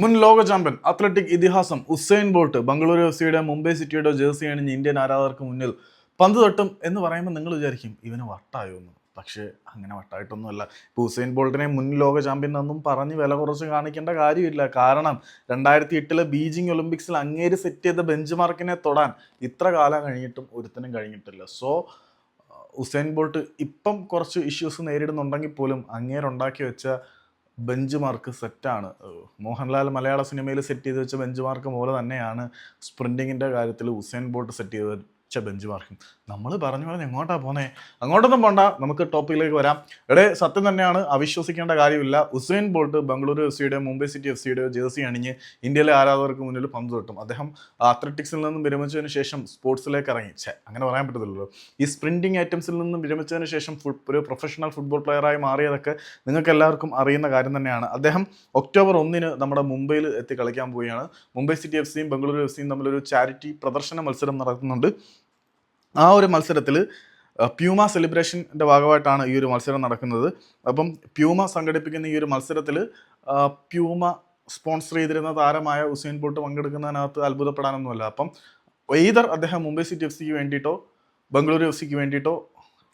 മുൻ ലോക champion athletic ഇതിഹാസം ഉസൈൻ ബോൾട്ട് ബംഗളൂരു എഫ് സിയുടെ മുംബൈ സിറ്റിയുടെ ജേഴ്സി അണിഞ്ഞ് ഇന്ത്യൻ ആരാധകർക്ക് മുന്നിൽ പന്ത് തട്ടും എന്ന് പറയുമ്പോൾ നിങ്ങൾ വിചാരിക്കും ഇവന് വട്ടായോ എന്ന്. പക്ഷേ അങ്ങനെ വട്ടായിട്ടൊന്നുമല്ല. ഇപ്പോൾ ഉസൈൻ ബോൾട്ടിനെ മുൻ ലോക ചാമ്പ്യൻ എന്നും പറഞ്ഞ് വില കുറച്ച് കാണിക്കേണ്ട കാര്യമില്ല. കാരണം രണ്ടായിരത്തി എട്ടിലെ ബീജിംഗ് ഒളിമ്പിക്സിൽ അങ്ങേര് സെറ്റ് ചെയ്ത ബെഞ്ച് മാർക്കിനെ തൊടാൻ ഇത്ര കാലം കഴിഞ്ഞിട്ടും ഒരുത്തനും കഴിഞ്ഞിട്ടില്ല. സോ ഉസൈൻ ബോൾട്ട് ഇപ്പം കുറച്ച് ഇഷ്യൂസ് നേരിടുന്നുണ്ടെങ്കിൽ പോലും അങ്ങേരുണ്ടാക്കി വെച്ച ബെഞ്ച് മാർക്ക് സെറ്റാണ് മോഹൻലാൽ മലയാള സിനിമയിൽ സെറ്റ് ചെയ്ത് വെച്ച ബെഞ്ച് മാർക്ക് പോലെ തന്നെയാണ് സ്പ്രിന്റിങ്ങിന്റെ കാര്യത്തിൽ ഉസൈൻ ബോട്ട് സെറ്റ് ചെയ്ത് വെച്ച ബെഞ്ച് മാർക്കും. നമ്മൾ പറഞ്ഞു പറഞ്ഞ് എങ്ങോട്ടാ പോന്നെ? അങ്ങോട്ടൊന്നും പോണ്ട. നമുക്ക് ടോപ്പിക്കിലേക്ക് വരാം. ഇവിടെ സത്യം തന്നെയാണ്. അവിശ്വസിക്കേണ്ട കാര്യമില്ല. ഉസൈൻ ബോൾട്ട് ബംഗളൂരു എഫ് സിയുടെ മുംബൈ സിറ്റി എഫ് സിയുടെ ജേഴ്സി അണിഞ്ഞ് ഇന്ത്യയിലെ ആരാധകർക്ക് മുന്നിൽ പന്ത് തൊട്ടും. അദ്ദേഹം അത്ലറ്റിക്സിൽ നിന്നും വിരമിച്ചതിന് ശേഷം സ്പോർട്സിലേക്ക് ഇറങ്ങി. ഛേ അങ്ങനെ പറയാൻ പറ്റത്തില്ലല്ലോ. ഈ സ്പ്രിന്റിംഗ് ഐറ്റംസിൽ നിന്നും വിരമിച്ചതിന് ശേഷം ഒരു പ്രൊഫഷണൽ ഫുട്ബോൾ പ്ലെയറായി മാറിയതൊക്കെ നിങ്ങൾക്ക് എല്ലാവർക്കും അറിയുന്ന കാര്യം തന്നെയാണ്. അദ്ദേഹം ഒക്ടോബർ ഒന്നിന് നമ്മുടെ മുംബൈയിൽ എത്തി കളിക്കാൻ പോവുകയാണ്. മുംബൈ സിറ്റി എഫ് സിയും ബംഗളൂരു എഫ് സിയും തമ്മിലൊരു ചാരിറ്റി പ്രദർശന മത്സരം നടക്കുന്നുണ്ട് ആ ഒരു മത്സരത്തിൽ പ്യൂമ സെലിബ്രേഷന്റെ ഭാഗമായിട്ടാണ് ഈ ഒരു മത്സരം നടക്കുന്നത്. അപ്പം പ്യൂമ സംഘടിപ്പിക്കുന്ന ഈ ഒരു മത്സരത്തിൽ പ്യൂമ സ്പോൺസർ ചെയ്തിരുന്ന താരമായ ഹുസൈൻ ബോട്ട് പങ്കെടുക്കുന്നതിനകത്ത് അത്ഭുതപ്പെടാനൊന്നുമല്ല. അപ്പം എയ്തർ അദ്ദേഹം മുംബൈ സിറ്റി എഫ് സിക്ക് വേണ്ടിയിട്ടോ ബംഗളൂരു എഫ് സിക്ക് വേണ്ടിയിട്ടോ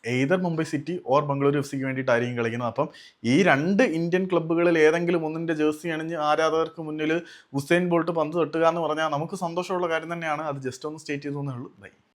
either Mumbai city or Bengaluru F സിക്ക് വേണ്ടിയിട്ടായിരിക്കും കളിക്കുന്നത്. അപ്പം ഈ രണ്ട് ഇന്ത്യൻ ക്ലബ്ബുകളിൽ ഏതെങ്കിലും ഒന്നിന്റെ ജേഴ്സി അണിഞ്ഞ് ആരാധകർക്ക് മുന്നിൽ ഹുസൈൻ ബോൾട്ട് പന്ത് തട്ടുക എന്ന് പറഞ്ഞാൽ നമുക്ക് സന്തോഷമുള്ള കാര്യം തന്നെയാണ്. അത് ജസ്റ്റ് ഒന്ന് സ്റ്റേറ്റ് ചെയ്തു എന്നേ ഉള്ളൂ. ബൈ.